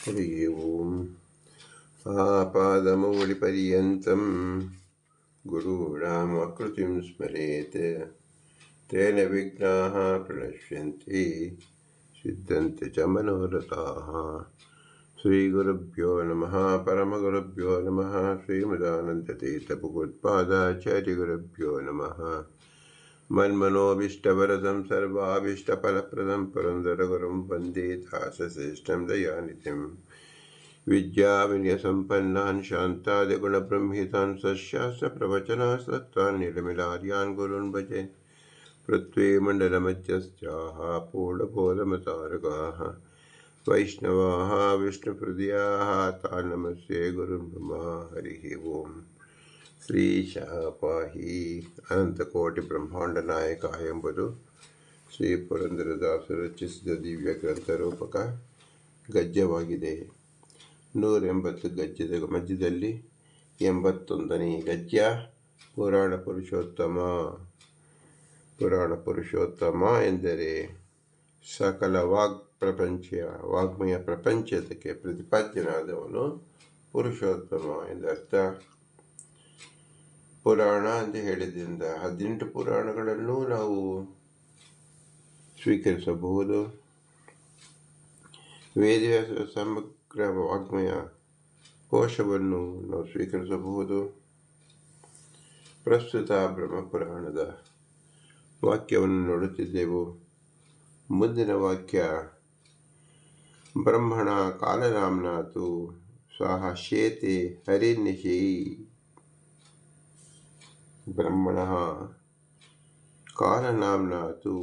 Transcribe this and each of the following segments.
हरि ओम् आपादमौलिपर्यन्तं गुरूणामाकृतिं स्मरेत्। तेन विघ्नाः प्रणश्यन्ति सिद्धन्ति च मनोरथाः। श्रीगुरुभ्यो नमः परमगुरुभ्यो नमः श्रीमदानन्दतीर्थभगवत्पादाचार्यगुरुभ्यो नमः मन्मनोभीष्टवरदं सर्वाभीष्टफलप्रदं पुरन्दरगुरुं वंदे दासश्रेष्ठं दयानिधिं। विद्याविनयसम्पन्नान् शान्तादिगुणब्रह्मितान् सस्यास्त्रप्रवचनासक्तान् निर्मिलार्यान् गुरून् भजे। पृथ्वीमण्डलमध्यस्थाः पूर्णबोधमतारकाः। वैष्णवाः विष्णुहृदयाः तान् नमस्ये मम हरिः ओम्। ಶ್ರೀಶಃ ಶಾಪಾಹಿ ಅನಂತಕೋಟಿ ಬ್ರಹ್ಮಾಂಡ ನಾಯಕ ಎಂಬುದು ಶ್ರೀ ಪುರಂದರದಾಸರು ರಚಿಸಿದ ದಿವ್ಯ ಗ್ರಂಥ ರೂಪಕ ಗದ್ಯವಾಗಿದೆ. ನೂರ ಎಂಬತ್ತು ಗದ್ಯದ ಮಧ್ಯದಲ್ಲಿ ಎಂಬತ್ತೊಂದನೇ ಗದ್ಯ, ಪುರಾಣ ಪುರುಷೋತ್ತಮ. ಪುರಾಣ ಪುರುಷೋತ್ತಮ ಎಂದರೆ ಸಕಲ ವಾಗ್ ಪ್ರಪಂಚ, ವಾಗ್ಮಯ ಪ್ರಪಂಚದಕ್ಕೆ ಪ್ರತಿಪಾದ್ಯನಾದವನು ಪುರುಷೋತ್ತಮ ಎಂದರ್ಥ. ಪುರಾಣ ಅಂತ ಹೇಳಿದ್ರಿಂದ ಹದಿನೆಂಟು ಪುರಾಣಗಳನ್ನು ನಾವು ಸ್ವೀಕರಿಸಬಹುದು. ವೇದವ್ಯಾಸ ಸಮಗ್ರ ವಾಗ್ಮಯ ಕೋಶವನ್ನು ನಾವು ಸ್ವೀಕರಿಸಬಹುದು. ಪ್ರಸ್ತುತ ಬ್ರಹ್ಮಪುರಾಣದ ವಾಕ್ಯವನ್ನು ನೋಡುತ್ತಿದ್ದೆವು. ಮುಂದಿನ ವಾಕ್ಯ, ಬ್ರಹ್ಮಣ ಕಾಲನಾಮ್ನಾತು ಸಹ ಶೇತೆ ಹರಿನಿಶಿ ब्रह्मणः कालनाम्ना तु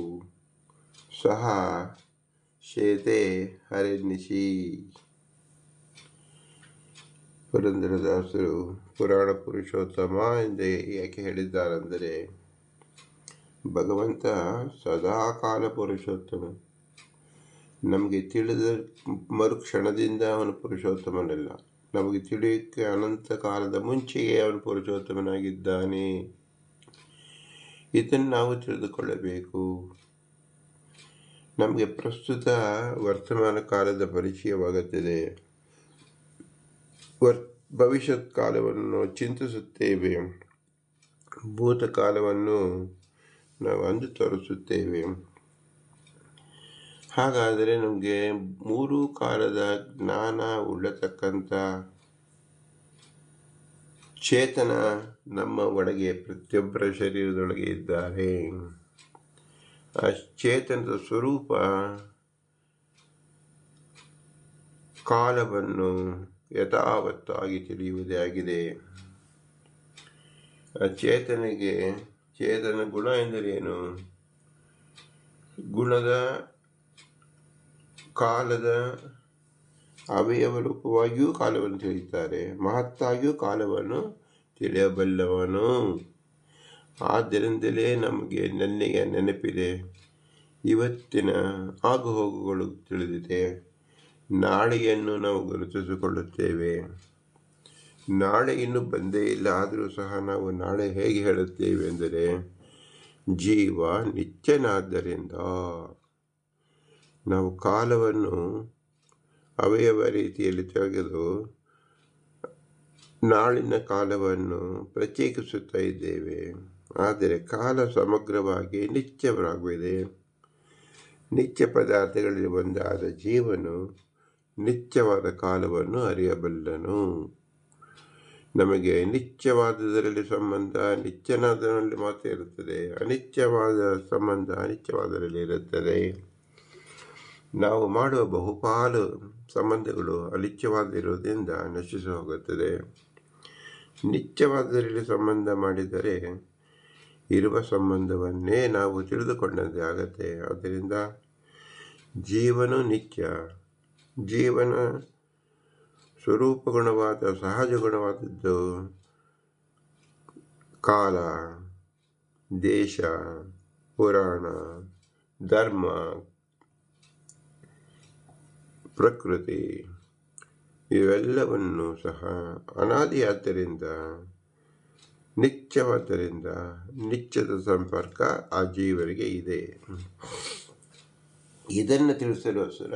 सः ಶೇತೆ ಹರಿನಿಶಿ ಪುರಂದರದಾಸರು ಪುರಾಣ ಪುರುಷೋತ್ತಮ ಎಂದು ಯಾಕೆ ಹೇಳಿದ್ದಾರೆಂದರೆ ಭಗವಂತ ಸದಾಕಾಲ ಪುರುಷೋತ್ತಮ ನಮಗೆ ತಿಳಿದ ಮರುಕ್ಷಣದಿಂದ ಅವನು ಪುರುಷೋತ್ತಮನಲ್ಲ ನಮಗೆ ತಿಳಿಯೋಕ್ಕೆ ಅನಂತ ಕಾಲದ ಮುಂಚೆಯೇ ಅವನು ಪುರುಷೋತ್ತಮನಾಗಿದ್ದಾನೆ ಇದನ್ನು ನಾವು ತಿಳಿದುಕೊಳ್ಳಬೇಕು. ನಮಗೆ ಪ್ರಸ್ತುತ ವರ್ತಮಾನ ಕಾಲದ ಪರಿಚಯವಾಗುತ್ತದೆ. ವರ್ ಭವಿಷ್ಯತ್ ಕಾಲವನ್ನು ಚಿಂತಿಸುತ್ತೇವೆ. ಭೂತಕಾಲವನ್ನು ನಾವು ಅಂದು ತೋರಿಸುತ್ತೇವೆ. ಹಾಗಾದರೆ ನಮಗೆ ಮೂರು ಕಾಲದ ಜ್ಞಾನ ಉಳ್ಳತಕ್ಕಂಥ ಚೇತನ ನಮ್ಮ ಒಳಗೆ ಪ್ರತಿಯೊಬ್ಬರ ಶರೀರದೊಳಗೆ ಇದ್ದಾರೆ. ಆ ಚೇತನದ ಸ್ವರೂಪ ಕಾಲವನ್ನು ಯಥಾವತ್ತಾಗಿ ತಿಳಿಯುವುದೇ ಆಗಿದೆ. ಆ ಚೇತನಿಗೆ ಚೇತನ ಗುಣ ಎಂದರೇನು? ಗುಣದ ಕಾಲದ ಅವಯವ ರೂಪವಾಗಿಯೂ ಕಾಲವನ್ನು ತಿಳಿಯುತ್ತಾರೆ. ಮಹತ್ತಾಗಿಯೂ ಕಾಲವನ್ನು ತಿಳಿಯಬಲ್ಲವನು? ಆದ್ದರಿಂದಲೇ ನಮಗೆ ನೆನ್ನೆಗೆ ನೆನಪಿದೆ. ಇವತ್ತಿನ ಆಗುಹೋಗುಗಳು ತಿಳಿದಿದೆ. ನಾಳೆಯನ್ನು ನಾವು ಗುರುತಿಸಿಕೊಳ್ಳುತ್ತೇವೆ. ನಾಳೆ ಇನ್ನೂ ಬಂದೇ ಇಲ್ಲ. ಆದರೂ ಸಹ ನಾವು ನಾಳೆ ಹೇಗೆ ಹೇಳುತ್ತೇವೆ ಎಂದರೆ, ಜೀವ ನಿತ್ಯನಾದ್ದರಿಂದ. ನಾವು ಕಾಲವನ್ನು ಅವಯವ ರೀತಿಯಲ್ಲಿ ತೆಗೆದು ನಾಳಿನ ಕಾಲವನ್ನು ಪ್ರತ್ಯೇಕಿಸುತ್ತಾ ಇದ್ದೇವೆ. ಆದರೆ ಕಾಲ ಸಮಗ್ರವಾಗಿ ನಿತ್ಯವಾಗಿದೆ ನಿತ್ಯ ಪದಾರ್ಥಗಳಲ್ಲಿ ಒಂದಾದ ಜೀವನು ನಿತ್ಯವಾದ ಕಾಲವನ್ನು ಅರಿಯಬಲ್ಲನು. ನಮಗೆ ನಿತ್ಯವಾದದರಲ್ಲಿ ಸಂಬಂಧ ನಿತ್ಯನಾದರಲ್ಲಿ ಮಾತ್ರ ಇರುತ್ತದೆ. ಅನಿತ್ಯವಾದ ಸಂಬಂಧ ಅನಿತ್ಯವಾದರಲ್ಲಿ ಇರುತ್ತದೆ. ನಾವು ಮಾಡುವ ಬಹುಪಾಲು ಸಂಬಂಧಗಳು ಅನಿತ್ಯವಾದಿರುವುದರಿಂದ ನಶಿಸಿ ಹೋಗುತ್ತದೆ ನಿತ್ಯವಾದರಲ್ಲಿ ಸಂಬಂಧ ಮಾಡಿದರೆ ಇರುವ ಸಂಬಂಧವನ್ನೇ ನಾವು ತಿಳಿದುಕೊಂಡಂತೆ ಆಗತ್ತೆ. ಆದ್ದರಿಂದ ಜೀವನ ನಿತ್ಯ. ಜೀವನ ಸ್ವರೂಪ ಗುಣವಾದ ಸಹಜ ಗುಣವಾದದ್ದು ಕಾಲ, ದೇಶ, ಪುರಾಣ, ಧರ್ಮ, ಪ್ರಕೃತಿ. ಇವೆಲ್ಲವನ್ನು ಸಹ ಅನಾದಿಯಾದ್ದರಿಂದ, ನಿತ್ಯವಾದ್ದರಿಂದ ನಿತ್ಯದ ಸಂಪರ್ಕ ಆ ಜೀವರಿಗೆ ಇದೆ. ಇದನ್ನು ತಿಳಿಸಲು ಸರ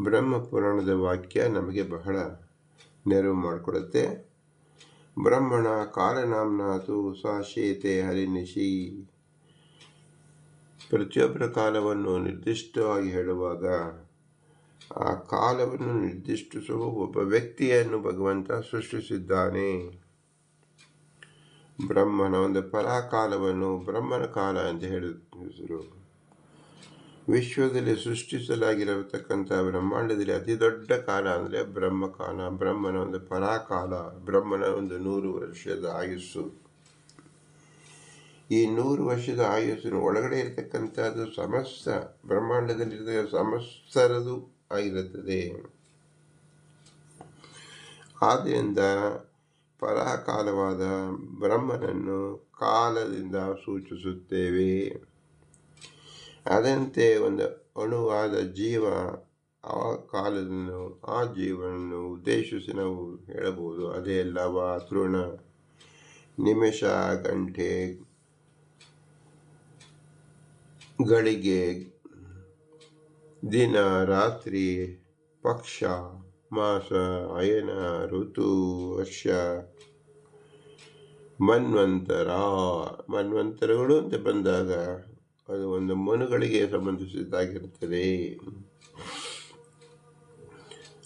ಬ್ರಹ್ಮ ಪುರಾಣದ ವಾಕ್ಯ ನಮಗೆ ಬಹಳ ನೆರವು ಮಾಡಿಕೊಡುತ್ತೆ. ಬ್ರಹ್ಮಣ ಕಾಲನಾಮ್ನಾತು ಸಾಶೇತೆ ಹರಿನಿಶಿ. ಪ್ರತಿಯೊಬ್ಬರ ಕಾಲವನ್ನು ನಿರ್ದಿಷ್ಟವಾಗಿ ಹೇಳುವಾಗ ಆ ಕಾಲವನ್ನು ನಿರ್ದಿಷ್ಟಿಸುವ ಒಬ್ಬ ವ್ಯಕ್ತಿಯನ್ನು ಭಗವಂತ ಸೃಷ್ಟಿಸಿದ್ದಾನೆ. ಬ್ರಹ್ಮನ ಒಂದು ಪರಾಕಾಲವನ್ನು ಬ್ರಹ್ಮನ ಕಾಲ ಅಂತ ಹೇಳಿದರು. ವಿಶ್ವದಲ್ಲಿ ಸೃಷ್ಟಿಸಲಾಗಿರತಕ್ಕಂಥ ಬ್ರಹ್ಮಾಂಡದಲ್ಲಿ ಅತಿ ದೊಡ್ಡ ಕಾಲ ಅಂದರೆ ಬ್ರಹ್ಮಕಾಲ ಬ್ರಹ್ಮನ ಒಂದು ಪರಾಕಾಲ, ಬ್ರಹ್ಮನ ಒಂದು ನೂರು ವರ್ಷದ ಆಯುಸ್ಸು. ಈ ನೂರು ವರ್ಷದ ಆಯುಸ್ಸಿನ ಒಳಗಡೆ ಇರತಕ್ಕಂಥದ್ದು ಸಮಸ್ತ ಬ್ರಹ್ಮಾಂಡದಲ್ಲಿ ಸಮಸ್ತರದು ಆಗಿರುತ್ತದೆ. ಆದ್ದರಿಂದ ಪರಾಕಾಲವಾದ ಬ್ರಹ್ಮನನ್ನು ಕಾಲದಿಂದ ಸೂಚಿಸುತ್ತೇವೆ. ಅದಂತೆ ಒಂದು ಅಣುವಾದ ಜೀವ ಆ ಕಾಲವನ್ನು ಆ ಜೀವನನ್ನು ಉದ್ದೇಶಿಸಿ ನಾವು ಹೇಳಬಹುದು. ಅದೇ ಲವ ತೃಣ ನಿಮಿಷ, ಗಂಟೆ, ಗಳಿಗೆ ದಿನ ರಾತ್ರಿ ಪಕ್ಷ ಮಾಸ ಅಯನ ಋತು ವರ್ಷ. ಮನ್ವಂತರ, ಮನ್ವಂತರಗಳು ಅಂತ ಬಂದಾಗ ಅದು ಒಂದು ಮನುಗಳಿಗೆ ಸಂಬಂಧಿಸಿದ್ದಾಗಿರುತ್ತದೆ.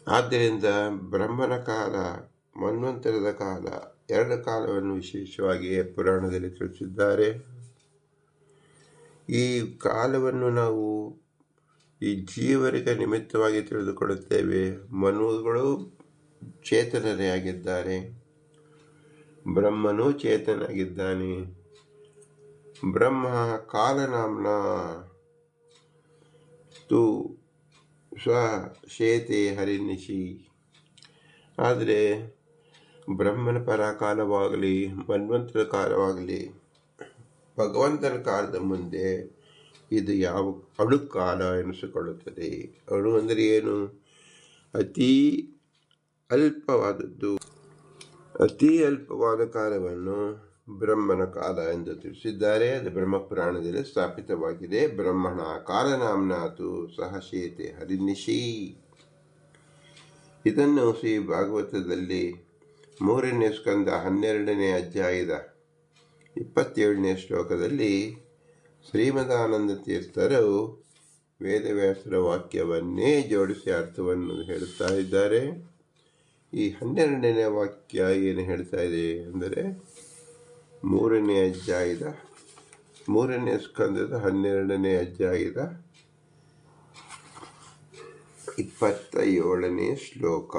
ಆದ್ದರಿಂದ ಬ್ರಹ್ಮನ ಕಾಲ, ಮನ್ವಂತರದ ಕಾಲ, ಎರಡು ಕಾಲವನ್ನು ವಿಶೇಷವಾಗಿ ಪುರಾಣದಲ್ಲಿ ತಿಳಿಸಿದ್ದಾರೆ. ಈ ಕಾಲವನ್ನು ನಾವು ಈ ಜೀವರಿಗೆ ನಿಮಿತ್ತವಾಗಿ ತಿಳಿದುಕೊಳ್ಳುತ್ತೇವೆ. ಮನುಗಳು ಚೇತನರೇ ಆಗಿದ್ದಾರೆ. ಬ್ರಹ್ಮನು ಚೇತನಾಗಿದ್ದಾನೆ. ಬ್ರಹ್ಮ ಕಾಲನಾಮ್ನ ತು ಸ್ವ ಶೇತೆ ಹರಿನಿಶಿ ಆದರೆ ಬ್ರಹ್ಮನ ಪರ ಕಾಲವಾಗಲಿ, ಮನ್ವಂತರ ಕಾಲವಾಗಲಿ, ಭಗವಂತನ ಕಾಲದ ಮುಂದೆ ಇದು ಯಾವ ಅಳು ಕಾಲ ಎನಿಸಿಕೊಳ್ಳುತ್ತದೆ? ಅಣು ಅಂದರೆ ಏನು? ಅತೀ ಅಲ್ಪವಾದದ್ದು. ಅತಿ ಅಲ್ಪವಾದ ಕಾಲವನ್ನು ಬ್ರಹ್ಮನ ಕಾಲ ಎಂದು ತಿಳಿಸಿದ್ದಾರೆ. ಅದು ಬ್ರಹ್ಮ ಪುರಾಣದಲ್ಲಿ ಸ್ಥಾಪಿತವಾಗಿದೆ. ಬ್ರಹ್ಮಣ ಕಾಲನಾಮ್ನಾತು ಸಹಶೇತೆ ಹರಿನಿಶಿ. ಇದನ್ನು ಶ್ರೀ ಭಾಗವತದಲ್ಲಿ ಮೂರನೇ ಸ್ಕಂದ ಹನ್ನೆರಡನೇ ಅಧ್ಯಾಯದ ಇಪ್ಪತ್ತೇಳನೇ ಶ್ಲೋಕದಲ್ಲಿ ಶ್ರೀಮದಾನಂದ ತೀರ್ಥರು ವೇದವ್ಯಾಸರ ವಾಕ್ಯವನ್ನೇ ಜೋಡಿಸಿ ಅರ್ಥವನ್ನು ಹೇಳ್ತಾ ಇದ್ದಾರೆ. ಈ ಹನ್ನೆರಡನೇ ವಾಕ್ಯ ಏನು ಹೇಳ್ತಾ ಇದೆ ಅಂದರೆ ಮೂರನೇ ಅಧ್ಯಾಯದ, ಮೂರನೇ ಸ್ಕಂದದ ಹನ್ನೆರಡನೇ ಅಧ್ಯಾಯದ ಇಪ್ಪತ್ತ ಏಳನೇ ಶ್ಲೋಕ.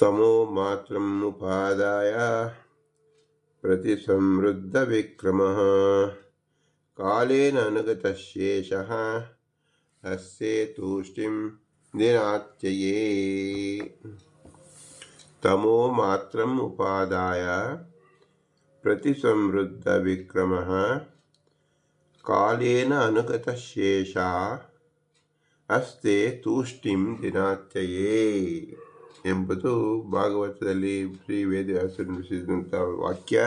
ತಮೋ ಮಾತ್ರ ಉಪಾದಾಯ प्रतिसंवृद्धविक्रमः। कालेन अनुगतशेषः हस्ये तूष्टिं तमो तमोमात्रम् उपादाय प्रतिसंवृद्धविक्रमः। कालेन अनुगतशेषा हस्ते तूष्टिं दिनात्यये ಎಂಬುದು ಭಾಗವತದಲ್ಲಿ ಶ್ರೀ ವೇದವ್ಯಾಸರು ನುಡಿಸಿದಂಥ ವಾಕ್ಯ.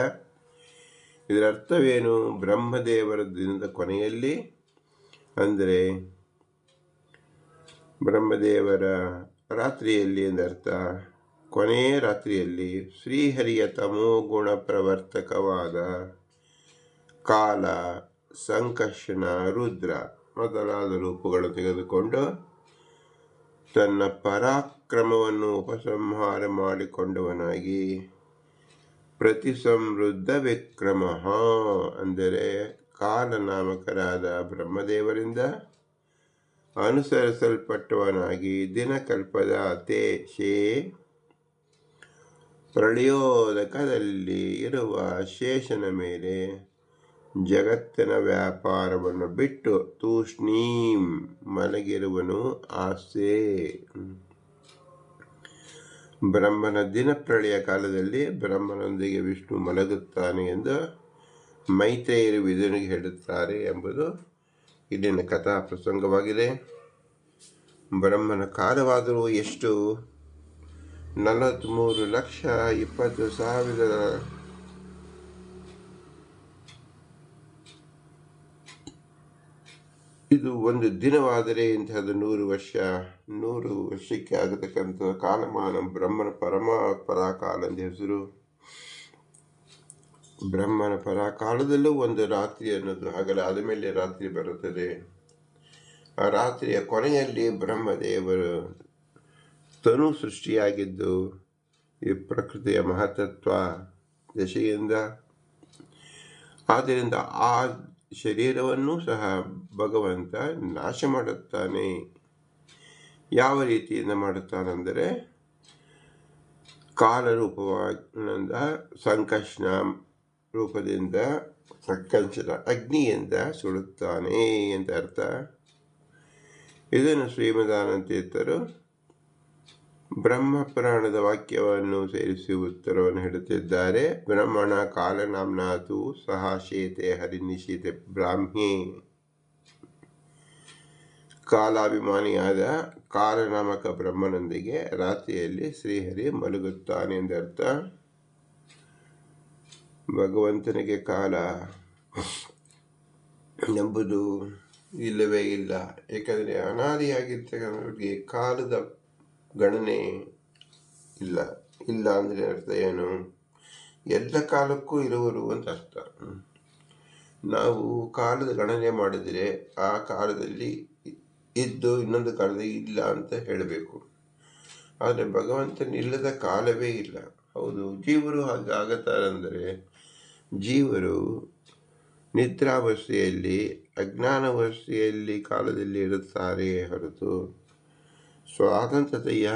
ಇದರ ಅರ್ಥವೇನು? ಬ್ರಹ್ಮದೇವರ ದಿನದ ಕೊನೆಯಲ್ಲಿ, ಅಂದರೆ ಬ್ರಹ್ಮದೇವರ ರಾತ್ರಿಯಲ್ಲಿ ಎಂದರ್ಥ ಕೊನೆಯ ರಾತ್ರಿಯಲ್ಲಿ ಶ್ರೀಹರಿಯ ತಮೋಗುಣ ಪ್ರವರ್ತಕವಾದ ಕಾಲ, ಸಂಕರ್ಷಣ, ರುದ್ರ ಮೊದಲಾದ ರೂಪಗಳು ತೆಗೆದುಕೊಂಡು ತನ್ನ ಪರಾಕ್ರಮವನ್ನು ಉಪಸಂಹಾರ ಮಾಡಿಕೊಂಡವನಾಗಿ ಪ್ರತಿಸಮೃದ್ಧ ವಿಕ್ರಮ ಅಂದರೆ ಕಾಲನಾಮಕರಾದ ಬ್ರಹ್ಮದೇವರಿಂದ ಅನುಸರಿಸಲ್ಪಟ್ಟವನಾಗಿ ದಿನಕಲ್ಪದ ತೇ ಶೇ ಪ್ರಳಯೋದಕದಲ್ಲಿ ಇರುವ ಶೇಷನ ಮೇಲೆ ಜಗತ್ತಿನ ವ್ಯಾಪಾರವನ್ನು ಬಿಟ್ಟು ತೂಷ್ಣೀಂ ಮಲಗಿರುವನು ಆಸೆ ಬ್ರಹ್ಮನ ದಿನ ಪ್ರಳಯ ಕಾಲದಲ್ಲಿ ಬ್ರಹ್ಮನೊಂದಿಗೆ ವಿಷ್ಣು ಮಲಗುತ್ತಾನೆ ಎಂದು ಮೈತ್ರೇಯರು ವಿಧನಿಗೆ ಹೇಳುತ್ತಾರೆ ಎಂಬುದು ಇಲ್ಲಿನ ಕಥಾ ಪ್ರಸಂಗವಾಗಿದೆ. ಬ್ರಹ್ಮನ ಕಾಲವಾದರೂ ಎಷ್ಟು? ನಲವತ್ತ್ಮೂರು ಲಕ್ಷ ಇಪ್ಪತ್ತು ಸಾವಿರ ಇದು ಒಂದು ದಿನವಾದರೆ ಇಂತಹದ್ದು ನೂರು ವರ್ಷ, ನೂರು ವರ್ಷಕ್ಕೆ ಆಗತಕ್ಕಂಥ ಕಾಲಮಾನ, ಬ್ರಹ್ಮನ ಪರಮ ಪರಾಕಾಲ ಅಂತ ಹೆಸರು. ಬ್ರಹ್ಮನ ಪರಾಕಾಲದಲ್ಲೂ ಒಂದು ರಾತ್ರಿ ಅನ್ನೋದು ಹಗಲ ಆದ ಮೇಲೆ ರಾತ್ರಿ ಬರುತ್ತದೆ. ಆ ರಾತ್ರಿಯ ಕೊನೆಯಲ್ಲಿ ಬ್ರಹ್ಮದೇವರು ತನು ಸೃಷ್ಟಿಯಾಗಿದ್ದು ಈ ಪ್ರಕೃತಿಯ ಮಹತತ್ವ ದಶೆಯಿಂದ. ಆದ್ದರಿಂದ ಆ ಶರೀರವನ್ನು ಸಹ ಭಗವಂತ ನಾಶ ಮಾಡುತ್ತಾನೆ. ಯಾವ ರೀತಿಯಿಂದ ಮಾಡುತ್ತಾನೆಂದರೆ ಕಾಲರೂಪವಾದ ಸಂಕಷ್ಣ ರೂಪದಿಂದ ಸಂಕಷ್ಟ ಅಗ್ನಿಯಿಂದ ಸುಡುತ್ತಾನೆ ಅಂತ ಅರ್ಥ. ಇದನ್ನು ಶ್ರೀಮದಾನಂತೀರ್ಥರು ಬ್ರಹ್ಮ ಪುರಾಣದ ವಾಕ್ಯವನ್ನು ಸೇರಿಸಿ ಉತ್ತರವನ್ನು ಹೇಳುತ್ತಿದ್ದಾರೆ. ಬ್ರಹ್ಮಣ ಕಾಲನಾಮ್ನಾತು ಸಹ ಶೇತೆ ಹರಿನಿಶೀತೆ ಬ್ರಾಹ್ಮಿ. ಕಾಲಾಭಿಮಾನಿಯಾದ ಕಾಲನಾಮಕ ಬ್ರಹ್ಮನೊಂದಿಗೆ ರಾತ್ರಿಯಲ್ಲಿ ಶ್ರೀಹರಿ ಮಲಗುತ್ತಾನೆ ಎಂದರ್ಥ. ಭಗವಂತನಿಗೆ ಕಾಲ ಎಂಬುದು ಇಲ್ಲವೇ ಇಲ್ಲ. ಏಕೆಂದರೆ ಅನಾದಿಯಾಗಿರ್ತಕ್ಕಂಥವ್ರಿಗೆ ಕಾಲದ ಗಣನೆ ಇಲ್ಲ. ಇಲ್ಲ ಅಂದರೆ ಅರ್ಥ ಏನು? ಎಲ್ಲ ಕಾಲಕ್ಕೂ ಇರುವರು ಅಂತ ಅರ್ಥ. ನಾವು ಕಾಲದ ಗಣನೆ ಮಾಡಿದರೆ ಆ ಕಾಲದಲ್ಲಿ ಇದ್ದು ಇನ್ನೊಂದು ಕಾಲದಲ್ಲಿ ಇಲ್ಲ ಅಂತ ಹೇಳಬೇಕು. ಆದರೆ ಭಗವಂತನಿಲ್ಲದ ಕಾಲವೇ ಇಲ್ಲ. ಹೌದು, ಜೀವರು ಹಾಗೆ ಆಗತ್ತಾರಂದರೆ ಜೀವರು ನಿದ್ರಾವಸ್ಥೆಯಲ್ಲಿ, ಅಜ್ಞಾನವಸ್ಥೆಯಲ್ಲಿ ಕಾಲದಲ್ಲಿ ಇರುತ್ತಾರೆ ಹೊರತು ಸ್ವಾತಂತ್ರ್ಯತೆಯ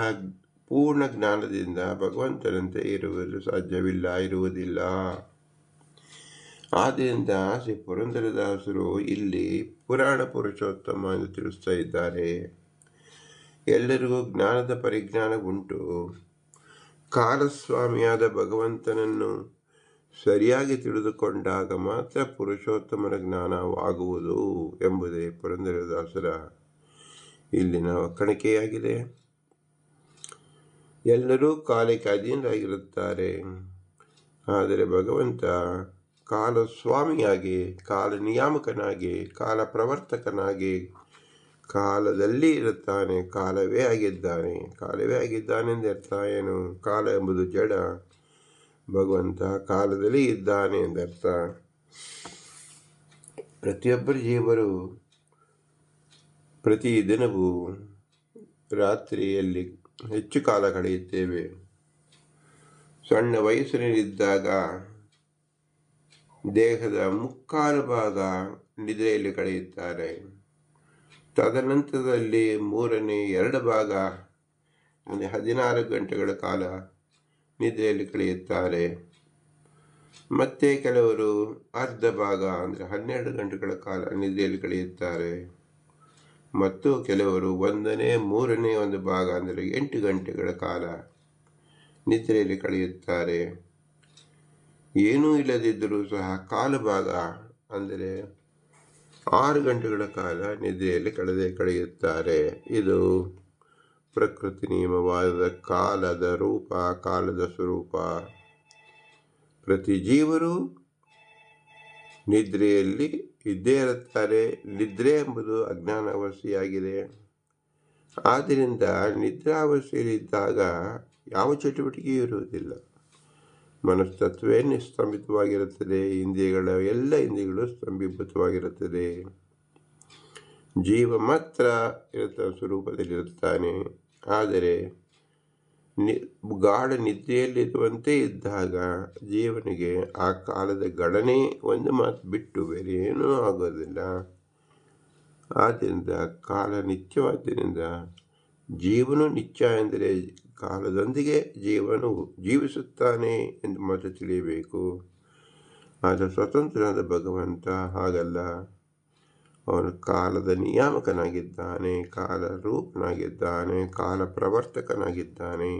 ಪೂರ್ಣ ಜ್ಞಾನದಿಂದ ಭಗವಂತನಂತೆ ಇರುವುದು ಸಾಧ್ಯವಿಲ್ಲ, ಇರುವುದಿಲ್ಲ. ಆದ್ದರಿಂದ ಶ್ರೀ ಪುರಂದರದಾಸರು ಇಲ್ಲಿ ಪುರಾಣ ಪುರುಷೋತ್ತಮ ಎಂದು ತಿಳಿಸ್ತಾ ಇದ್ದಾರೆ. ಎಲ್ಲರಿಗೂ ಜ್ಞಾನದ ಪರಿಜ್ಞಾನ ಉಂಟು. ಕಾಲಸ್ವಾಮಿಯಾದ ಭಗವಂತನನ್ನು ಸರಿಯಾಗಿ ತಿಳಿದುಕೊಂಡಾಗ ಮಾತ್ರ ಪುರುಷೋತ್ತಮರ ಜ್ಞಾನವಾಗುವುದು ಎಂಬುದೇ ಪುರಂದರದಾಸರ ಇಲ್ಲಿನ ಒಕ್ಕಣಿಕೆಯಾಗಿದೆ. ಎಲ್ಲರೂ ಕಾಲಕ್ಕೆ ಅಧೀನರಾಗಿರುತ್ತಾರೆ ಆದರೆ ಭಗವಂತ ಕಾಲ ಸ್ವಾಮಿಯಾಗಿ ಕಾಲ ನಿಯಾಮಕನಾಗಿ ಕಾಲ ಪ್ರವರ್ತಕನಾಗಿ ಕಾಲದಲ್ಲಿ ಇರುತ್ತಾನೆ. ಕಾಲವೇ ಆಗಿದ್ದಾನೆ. ಕಾಲವೇ ಆಗಿದ್ದಾನೆ ಎಂದರ್ಥ ಏನು? ಕಾಲ ಎಂಬುದು ಜಡ. ಭಗವಂತ ಕಾಲದಲ್ಲಿ ಇದ್ದಾನೆ ಎಂದರ್ಥ. ಪ್ರತಿಯೊಬ್ಬರು ಜೀವರು ಪ್ರತಿ ದಿನವೂ ರಾತ್ರಿಯಲ್ಲಿ ಹೆಚ್ಚು ಕಾಲ ಕಳೆಯುತ್ತೇವೆ. ಸಣ್ಣ ವಯಸ್ಸಿನಲ್ಲಿದ್ದಾಗ ದೇಹದ ಮುಕ್ಕಾಲು ಭಾಗ ನಿದ್ರೆಯಲ್ಲಿ ಕಳೆಯುತ್ತಾರೆ. ತದನಂತರದಲ್ಲಿ ಮೂರನೇ ಎರಡು ಭಾಗ, ಅಂದರೆ ಹದಿನಾರು ಗಂಟೆಗಳ ಕಾಲ ನಿದ್ರೆಯಲ್ಲಿ ಕಳೆಯುತ್ತಾರೆ. ಮತ್ತೆ ಕೆಲವರು ಅರ್ಧ ಭಾಗ, ಅಂದರೆ ಹನ್ನೆರಡು ಗಂಟೆಗಳ ಕಾಲ ನಿದ್ರೆಯಲ್ಲಿ ಕಳೆಯುತ್ತಾರೆ. ಮತ್ತು ಕೆಲವರು ಒಂದನೇ, ಮೂರನೇ ಒಂದು ಭಾಗ, ಅಂದರೆ ಎಂಟು ಗಂಟೆಗಳ ಕಾಲ ನಿದ್ರೆಯಲ್ಲಿ ಕಳೆಯುತ್ತಾರೆ. ಏನೂ ಇಲ್ಲದಿದ್ದರೂ ಸಹ ಕಾಲು ಭಾಗ ಅಂದರೆ ಆರು ಗಂಟೆಗಳ ಕಾಲ ನಿದ್ರೆಯಲ್ಲಿ ಕಳೆದೇ ಕಳೆಯುತ್ತಾರೆ. ಇದು ಪ್ರಕೃತಿ ನಿಯಮವಾದ ಕಾಲದ ರೂಪ, ಕಾಲದ ಸ್ವರೂಪ. ಪ್ರತಿ ಜೀವರು ನಿದ್ರೆಯಲ್ಲಿ ಇದ್ದೇ ಇರುತ್ತಾರೆ. ನಿದ್ರೆ ಎಂಬುದು ಅಜ್ಞಾನ ಅವಸ್ಥೆಯಾಗಿದೆ ಆದ್ದರಿಂದ ನಿದ್ರಾವಸ್ಥೆಯಲ್ಲಿದ್ದಾಗ ಯಾವ ಚಟುವಟಿಕೆಯೂ ಇರುವುದಿಲ್ಲ. ಮನಸ್ತತ್ವೇ ನಿಸ್ತಂಭಿತವಾಗಿರುತ್ತದೆ. ಇಂದ್ರಿಯಗಳ ಎಲ್ಲ ಇಂದ್ರಿಯಗಳು ಸ್ತಂಭೀಭೂತವಾಗಿರುತ್ತದೆ. ಜೀವ ಮಾತ್ರ ಇರುತ್ತ ಸ್ವರೂಪದಲ್ಲಿರುತ್ತಾನೆ. ಆದರೆ ನಿ, ಗಾಢ ನಿದ್ರೆಯಲ್ಲಿರುವಂತೆ ಇದ್ದಾಗ ಜೀವನಿಗೆ ಆ ಕಾಲದ ಗಣನೆ ಒಂದು ಮಾತು ಬಿಟ್ಟು ಬೇರೆ ಏನೂ ಆಗೋದಿಲ್ಲ. ಆದ್ದರಿಂದ ಕಾಲ ನಿತ್ಯವಾದ್ದರಿಂದ ಜೀವನು ನಿತ್ಯ ಎಂದರೆ ಕಾಲದೊಂದಿಗೆ ಜೀವನು ಜೀವಿಸುತ್ತಾನೆ ಎಂದು ಮಾತ್ರ ತಿಳಿಯಬೇಕು. ಆದರೆ ಸ್ವತಂತ್ರನಾದ ಭಗವಂತ ಹಾಗಲ್ಲ. ಅವನು ಕಾಲದ ನಿಯಾಮಕನಾಗಿದ್ದಾನೆ, ಕಾಲ ರೂಪನಾಗಿದ್ದಾನೆ, ಕಾಲ ಪ್ರವರ್ತಕನಾಗಿದ್ದಾನೆ.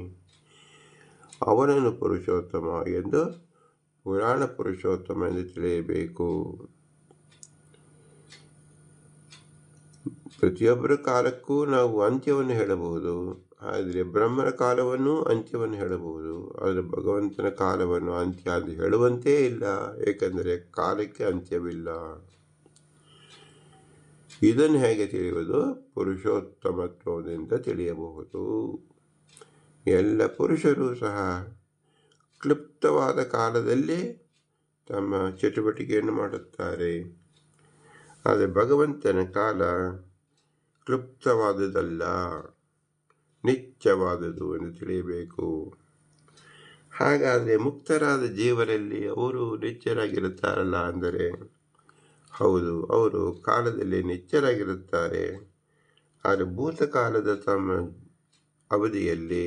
ಅವನನ್ನು ಪುರುಷೋತ್ತಮ ಎಂದು, ಪುರಾಣ ಪುರುಷೋತ್ತಮ ಎಂದು ತಿಳಿಯಬೇಕು. ಪ್ರತಿಯೊಬ್ಬರ ಕಾಲಕ್ಕೂ ನಾವು ಅಂತ್ಯವನ್ನು ಹೇಳಬಹುದು, ಆದರೆ ಬ್ರಹ್ಮನ ಕಾಲವನ್ನು ಅಂತ್ಯವನ್ನು ಹೇಳಬಹುದು, ಆದರೆ ಭಗವಂತನ ಕಾಲವನ್ನು ಅಂತ್ಯ ಅಂತ ಹೇಳುವಂತೇ ಇಲ್ಲ, ಏಕೆಂದರೆ ಕಾಲಕ್ಕೆ ಅಂತ್ಯವಿಲ್ಲ. ಇದನ್ನು ಹೇಗೆ ತಿಳಿಯುವುದು? ಪುರುಷೋತ್ತಮತ್ವದಿಂದ ತಿಳಿಯಬಹುದು. ಎಲ್ಲ ಪುರುಷರು ಸಹ ಕ್ಲುಪ್ತವಾದ ಕಾಲದಲ್ಲಿ ತಮ್ಮ ಚಟುವಟಿಕೆಯನ್ನು ಮಾಡುತ್ತಾರೆ. ಆದರೆ ಭಗವಂತನ ಕಾಲ ಕ್ಲುಪ್ತವಾದುದಲ್ಲ, ನಿತ್ಯವಾದುದು ಎಂದು ತಿಳಿಯಬೇಕು. ಹಾಗಾದರೆ ಮುಕ್ತರಾದ ಜೀವರಲ್ಲಿ ಅವರು ನಿತ್ಯರಾಗಿರುತ್ತಾರಲ್ಲ ಅಂದರೆ ಹೌದು, ಅವರು ಕಾಲದಲ್ಲಿ ನಿಚ್ಚರಾಗಿರುತ್ತಾರೆ. ಆದರೆ ಭೂತಕಾಲದ ತಮ್ಮ ಅವಧಿಯಲ್ಲಿ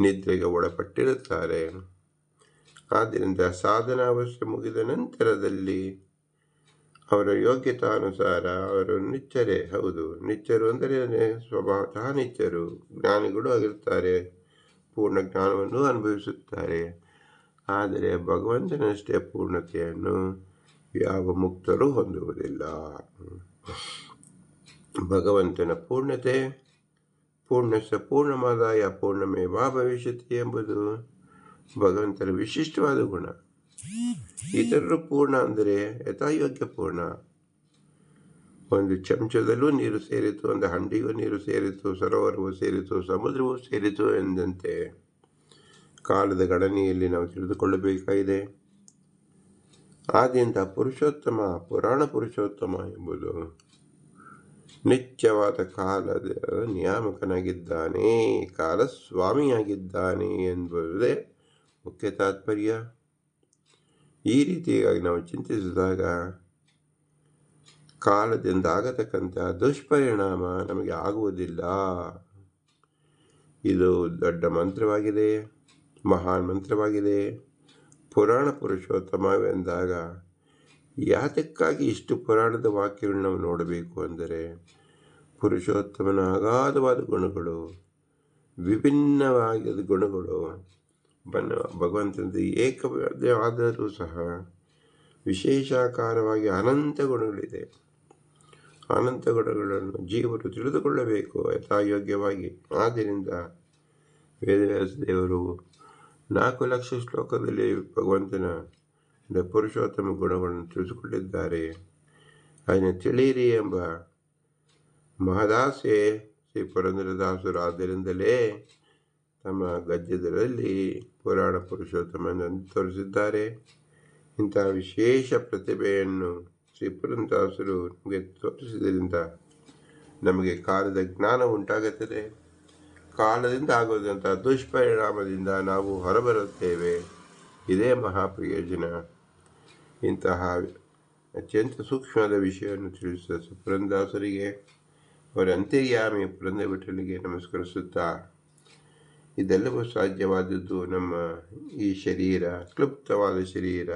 ನಿದ್ರೆಗೆ ಒಳಪಟ್ಟಿರುತ್ತಾರೆ. ಆದ್ದರಿಂದ ಸಾಧನಾವಶ್ಯ ಮುಗಿದ ನಂತರದಲ್ಲಿ ಅವರ ಯೋಗ್ಯತಾನುಸಾರ ಅವರು ನಿಚ್ಚರೇ, ಹೌದು, ನಿಚ್ಚರು ಅಂದರೆ ಸ್ವಭಾವತಃ ನಿಚ್ಚರು, ಜ್ಞಾನಿಗಳು ಆಗಿರುತ್ತಾರೆ, ಪೂರ್ಣ ಜ್ಞಾನವನ್ನು ಅನುಭವಿಸುತ್ತಾರೆ. ಆದರೆ ಭಗವಂತನಷ್ಟೇ ಪೂರ್ಣತೆಯನ್ನು ಯಾವ ಮುಕ್ತರು ಹೊಂದುವುದಿಲ್ಲ. ಭಗವಂತನ ಪೂರ್ಣತೆ, ಪೂರ್ಣಸ ಪೂರ್ಣಮಾದಾಯ, ಪೂರ್ಣಮೇವಾ ಭವಿಷ್ಯತಿ ಎಂಬುದು ಭಗವಂತನ ವಿಶಿಷ್ಟವಾದ ಗುಣ. ಇತರರು ಪೂರ್ಣ ಅಂದರೆ ಯಥಾಯೋಗ್ಯ ಪೂರ್ಣ ಒಂದು ಚಮಚದಲ್ಲೂ ನೀರು ಸೇರಿತು, ಒಂದು ಹಂಡಿಗೂ ನೀರು ಸೇರಿತು, ಸರೋವರವೂ ಸೇರಿತು, ಸಮುದ್ರವೂ ಸೇರಿತು ಎಂದಂತೆ ಕಾಲದ ಗಣನೆಯಲ್ಲಿ ನಾವು ತಿಳಿದುಕೊಳ್ಳಬೇಕಾಗಿದೆ. ಆದ್ಯಂತ ಪುರುಷೋತ್ತಮ, ಪುರಾಣ ಪುರುಷೋತ್ತಮ ಎಂಬುದು ನಿತ್ಯವಾದ ಕಾಲದ ನಿಯಾಮಕನಾಗಿದ್ದಾನೆ, ಕಾಲಸ್ವಾಮಿಯಾಗಿದ್ದಾನೆ ಎಂಬುದೇ ಮುಖ್ಯ ತಾತ್ಪರ್ಯ. ಈ ರೀತಿಯಾಗಿ ನಾವು ಚಿಂತಿಸಿದಾಗ ಕಾಲದಿಂದ ಆಗತಕ್ಕಂಥ ದುಷ್ಪರಿಣಾಮ ನಮಗೆ ಆಗುವುದಿಲ್ಲ. ಇದು ದೊಡ್ಡ ಮಂತ್ರವಾಗಿದೆ, ಮಹಾನ್ ಮಂತ್ರವಾಗಿದೆ. ಪುರಾಣ ಪುರುಷೋತ್ತಮವೆಂದಾಗ ಯಾತಕ್ಕಾಗಿ ಇಷ್ಟು ಪುರಾಣದ ವಾಕ್ಯಗಳು ನಾವು ನೋಡಬೇಕು ಅಂದರೆ ಪುರುಷೋತ್ತಮನ ಅಗಾಧವಾದ ಗುಣಗಳು ವಿಭಿನ್ನವಾದ ಗುಣಗಳು, ಬನ್ನ ಭಗವಂತನದು ಏಕವಾದರೂ ಸಹ ವಿಶೇಷಾಕಾರವಾಗಿ ಅನಂತ ಗುಣಗಳಿದೆ. ಅನಂತ ಗುಣಗಳನ್ನು ಜೀವರು ತಿಳಿದುಕೊಳ್ಳಬೇಕು ಯಥಾಯೋಗ್ಯವಾಗಿ. ಆದ್ದರಿಂದ ವೇದವ್ಯಾಸ ದೇವರು ನಾಲ್ಕು ಲಕ್ಷ ಶ್ಲೋಕದಲ್ಲಿ ಭಗವಂತನ ಪುರುಷೋತ್ತಮ ಗುಣಗಳನ್ನು ತಿಳಿಸಿಕೊಂಡಿದ್ದಾರೆ. ಅದನ್ನು ತಿಳಿಯಿರಿ ಎಂಬ ಮಹದಾಸೆ ಶ್ರೀ ಪುರಂದರದಾಸರು ಆದ್ದರಿಂದಲೇ ತಮ್ಮ ಗದ್ಯದಲ್ಲಿ ಪುರಾಣ ಪುರುಷೋತ್ತಮನನ್ನು ತೋರಿಸಿದ್ದಾರೆ. ಇಂತಹ ವಿಶೇಷ ಪ್ರತಿಭೆಯನ್ನು ಶ್ರೀ ಪುರಂದಾಸರು ನಮಗೆ ತೋರಿಸಿದ್ದರಿಂದ ನಮಗೆ ಕಾಲದ ಜ್ಞಾನ ಉಂಟಾಗುತ್ತದೆ. ಕಾಲದಿಂದ ಆಗುವುದಂಥ ದುಷ್ಪರಿಣಾಮದಿಂದ ನಾವು ಹೊರಬರುತ್ತೇವೆ. ಇದೇ ಮಹಾಪ್ರಯೋಜನ ಇಂತಹ ಅತ್ಯಂತ ಸೂಕ್ಷ್ಮವಾದ ವಿಷಯವನ್ನು ತಿಳಿಸಿದ ಸುಪ್ರಂದಾಸರಿಗೆ ಅವರ ಅಂತರ್ಯಾಮಿ ಪುರಂದ ನಮಸ್ಕರಿಸುತ್ತಾ, ಇದೆಲ್ಲವೂ ಸಾಧ್ಯವಾದದ್ದು ನಮ್ಮ ಈ ಶರೀರ, ಕ್ಲುಪ್ತವಾದ ಶರೀರ.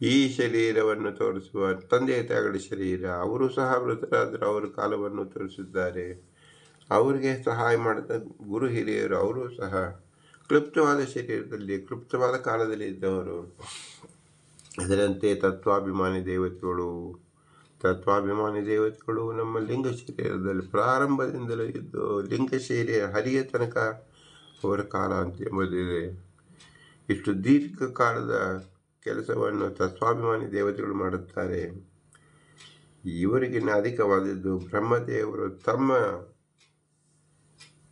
ಈ ಶರೀರವನ್ನು ತೋರಿಸುವ ತಂದೆ ತಾಯಿಗಳ ಶರೀರ, ಅವರು ಸಹ ಮೃತರಾದರೂ ಅವರ ಕಾಲವನ್ನು ತೋರಿಸಿದ್ದಾರೆ ಅವರಿಗೆ ಸಹಾಯ ಮಾಡಿದ ಗುರು ಹಿರಿಯರು, ಅವರು ಸಹ ಕ್ಲುಪ್ತವಾದ ಶರೀರದಲ್ಲಿ, ಕ್ಲುಪ್ತವಾದ ಕಾಲದಲ್ಲಿ ಇದ್ದವರು. ಅದರಂತೆ ತತ್ವಾಭಿಮಾನಿ ದೇವತೆಗಳು ತತ್ವಾಭಿಮಾನಿ ದೇವತೆಗಳು ನಮ್ಮ ಲಿಂಗ ಶರೀರದಲ್ಲಿ ಪ್ರಾರಂಭದಿಂದಲೂ ಇದ್ದು, ಲಿಂಗ ಶರೀರ ಹರಿಯ ತನಕ ಅವರ ಕಾಲ ಅಂತ ಎಂಬುದಿದೆ ಇಷ್ಟು ದೀರ್ಘಕಾಲದ ಕೆಲಸವನ್ನು ತತ್ವಾಭಿಮಾನಿ ದೇವತೆಗಳು ಮಾಡುತ್ತಾರೆ. ಇವರಿಗಿನ್ನ ಅಧಿಕವಾದದ್ದು ಬ್ರಹ್ಮದೇವರು ತಮ್ಮ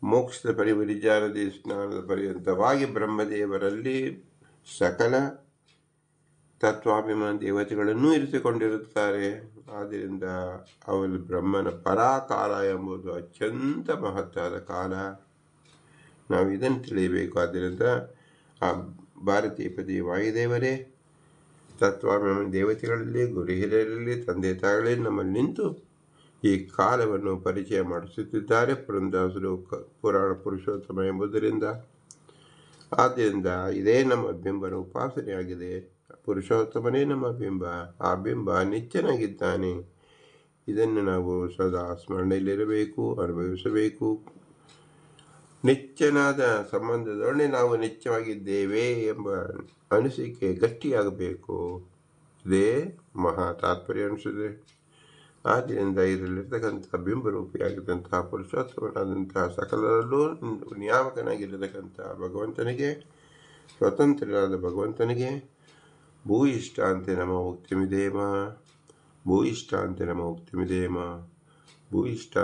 ಮೋಕ್ಷದ ಪರಿವರಿಜಾನದಿ ಸ್ನಾನದ ಪರ್ಯಂತವಾಗಿ ಬ್ರಹ್ಮದೇವರಲ್ಲಿ ಸಕಲ ತತ್ವಾಭಿಮಾನ ದೇವತೆಗಳನ್ನು ಇರಿಸಿಕೊಂಡಿರುತ್ತಾರೆ. ಆದ್ದರಿಂದ ಅವರು ಬ್ರಹ್ಮನ ಪರಾಕಾಲ ಎಂಬುದು ಅತ್ಯಂತ ಮಹತ್ವದ ಕಾಲ. ನಾವು ಇದನ್ನು ತಿಳಿಯಬೇಕು. ಆದ್ದರಿಂದ ಆ ಭಾರತೀಯ ಪದಿ ವಾಯುದೇವರೇ, ತತ್ವಾಭಿಮಾನ ದೇವತೆಗಳಲ್ಲಿ ಗುರು ಹಿರಿಯರಲ್ಲಿ ತಂದೆ ತಾಯಿಗಳಲ್ಲಿ ನಮ್ಮಲ್ಲಿ ನಿಂತು ಈ ಕಾಲವನ್ನು ಪರಿಚಯ ಮಾಡಿಸುತ್ತಿದ್ದಾರೆ. ಪುರಂದಾಸರು ಪುರಾಣ ಪುರುಷೋತ್ತಮ ಎಂಬುದರಿಂದ ಆದ್ದರಿಂದ ಇದೇ ನಮ್ಮ ಬಿಂಬನ ಉಪಾಸನೆಯಾಗಿದೆ. ಪುರುಷೋತ್ತಮನೇ ನಮ್ಮ ಬಿಂಬ. ಆ ಬಿಂಬ ನಿತ್ಯನಾಗಿದ್ದಾನೆ ಇದನ್ನು ನಾವು ಸದಾ ಸ್ಮರಣೆಯಲ್ಲಿರಬೇಕು, ಅನುಭವಿಸಬೇಕು. ನಿತ್ಯನಾದ ಸಂಬಂಧದೊಡನೆ ನಾವು ನಿತ್ಯವಾಗಿದ್ದೇವೆ ಎಂಬ ಅನಿಸಿಕೆ ಗಟ್ಟಿಯಾಗಬೇಕು. ಇದೇ ಮಹಾ ತಾತ್ಪರ್ಯ ಅನಿಸಿದೆ ಆದ್ದರಿಂದ ಇದರಲ್ಲಿರ್ತಕ್ಕಂಥ ಬಿಂಬರೂಪಿಯಾಗಿದ್ದಂತಹ ಪುರುಷೋತ್ತಮನಾದಂತಹ ಸಕಲರಲ್ಲೂ ನಿಯಾಮಕನಾಗಿರತಕ್ಕಂತಹ ಭಗವಂತನಿಗೆ, ಸ್ವತಂತ್ರನಾದ ಭಗವಂತನಿಗೆ ಭೂಯಿಷ್ಠ ಅಂತೆ ನಮ್ಮ ಮುಕ್ತಿಮಿದೇಮ ಭೂಯಿಷ್ಟಾಂತಿ ನಮ್ಮ ಉಕ್ತಿಮಿದೇಮ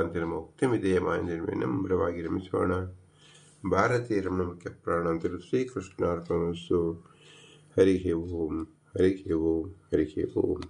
ಅಂತೆ ನಮ್ಮ ಉಕ್ತಿಮಿದೇಮ ಎಂದು ವಿನಮ್ರವಾಗಿ ರಮಿಸೋಣ. ಭಾರತೀಯ ರಮಣ ಮುಖ್ಯ ಪ್ರಾಣ ಅಂತೇಳಿ ಶ್ರೀಕೃಷ್ಣಾರ್ಪಣಸ್ಸು ಹರಿಹೇ ಹರಿ ಓಂ ಹರಿಹೇ ಓಂ ಹರಿಹೇ ಓಂ.